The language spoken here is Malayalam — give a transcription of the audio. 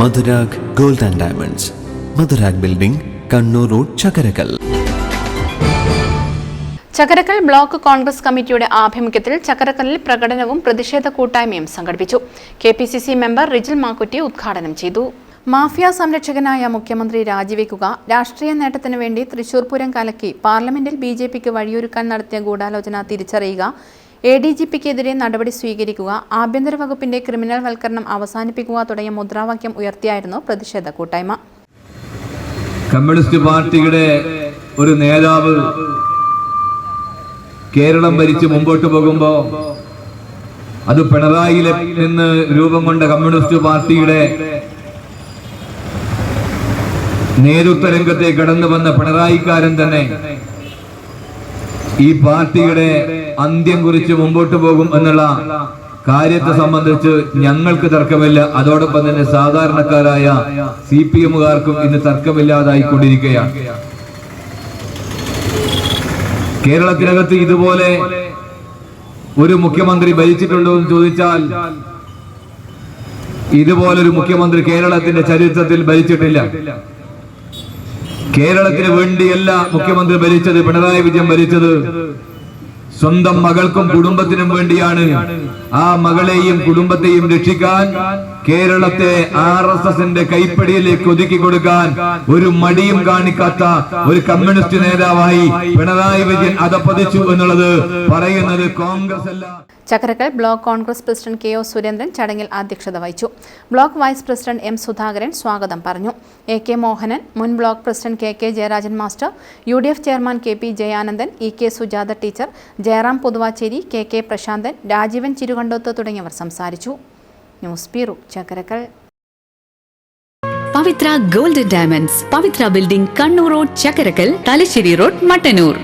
Madhurag gold and diamonds. Madhurag building Kannur road Chakarakal Chakkarakkal block Congress കമ്മിറ്റിയുടെ ആഭിമുഖ്യത്തിൽ ചക്കരക്കല്ലിൽ പ്രകടനവും പ്രതിഷേധ കൂട്ടായ്മയും സംഘടിപ്പിച്ചു. K P C C member Rijil Makkutty ഉദ്ഘാടനം ചെയ്തു. മാഫിയ സംരക്ഷകനായ മുഖ്യമന്ത്രി രാജിവെക്കുക രാഷ്ട്രീയ നേട്ടത്തിനു വേണ്ടി തൃശൂർ പൂരം കലക്കി പാർലമെന്റിൽ ബി ജെ പിക്ക് വഴിയൊരുക്കാൻ നടത്തിയ ഗൂഢാലോചന തിരിച്ചറിയുക എ ഡി ജി പിക്കെതിരെ നടപടി സ്വീകരിക്കുക ആഭ്യന്തര വകുപ്പിന്റെ ക്രിമിനൽ വൽക്കരണം അവസാനിപ്പിക്കുക തുടങ്ങിയ മുദ്രാവാക്യം ഉയർത്തിയായിരുന്നു പ്രതിഷേധ കൂട്ടായ്മ. കമ്മ്യൂണിസ്റ്റ് പാർട്ടിയുടെ ഒരു നേതാവ് കേരളം ഭരിച്ച് മുമ്പോട്ട് പോകുമ്പോൾ അത് പിണറായി നിന്ന് രൂപം കൊണ്ട കമ്മ്യൂണിസ്റ്റ് പാർട്ടിയുടെ നേതൃത്വ രംഗത്തെ കടന്നു വന്ന പിണറായിക്കാരൻ തന്നെ ഈ പാർട്ടിയുടെ അന്ത്യം കുറിച്ച് മുമ്പോട്ട് പോകും എന്നുള്ള കാര്യത്തെ സംബന്ധിച്ച് ഞങ്ങൾക്ക് തർക്കമില്ല. അതോടൊപ്പം തന്നെ സാധാരണക്കാരായ സി പി എമ്മുകാർക്കും ഇന്ന് തർക്കമില്ലാതായിക്കൊണ്ടിരിക്കുകയാണ്. കേരളത്തിനകത്ത് ഇതുപോലെ ഒരു മുഖ്യമന്ത്രി ഭരിച്ചിട്ടുണ്ടോ എന്ന് ചോദിച്ചാൽ ഇതുപോലൊരു മുഖ്യമന്ത്രി കേരളത്തിന്റെ ചരിത്രത്തിൽ ഭരിച്ചിട്ടില്ല. കേരളത്തിന് വേണ്ടിയല്ല മുഖ്യമന്ത്രി ഭരിച്ചത് പിണറായി വിജയൻ ഭരിച്ചത്. സ്വന്തം മകൾക്കും കുടുംബത്തിനും വേണ്ടിയാണ്. ആ മകളെയും കുടുംബത്തെയും രക്ഷിക്കാൻ കേരളത്തെ ആർ എസ് എസിന്റെ കൈപ്പടിയിലേക്ക് ഒതുക്കി കൊടുക്കാൻ ഒരു മടിയും കാണിക്കാത്ത ഒരു കമ്മ്യൂണിസ്റ്റ് നേതാവായി പിണറായി വിജയൻ അതപ്പതിച്ചു എന്നുള്ളത് പറയുന്നത് കോൺഗ്രസ് അല്ല. Chakkarakkal block Congress president K O Surendran ചടങ്ങിൽ അധ്യക്ഷത വഹിച്ചു. Block vice president M Sudhakaran സ്വാഗതം പറഞ്ഞു. എ കെ മോഹനൻ മുൻ block president K K Jayarajan master U D F chairman K P Jayanandan E K Sujatha teacher Jayaram Puthuvachery K K Prasanthan Rajeevan Chirukandoth തുടങ്ങിയവർ സംസാരിച്ചു. News bureau Chakkarakkal Pavithra golden diamonds Pavithra building Kannur road Chakkarakkal Thalassery road Mattannur.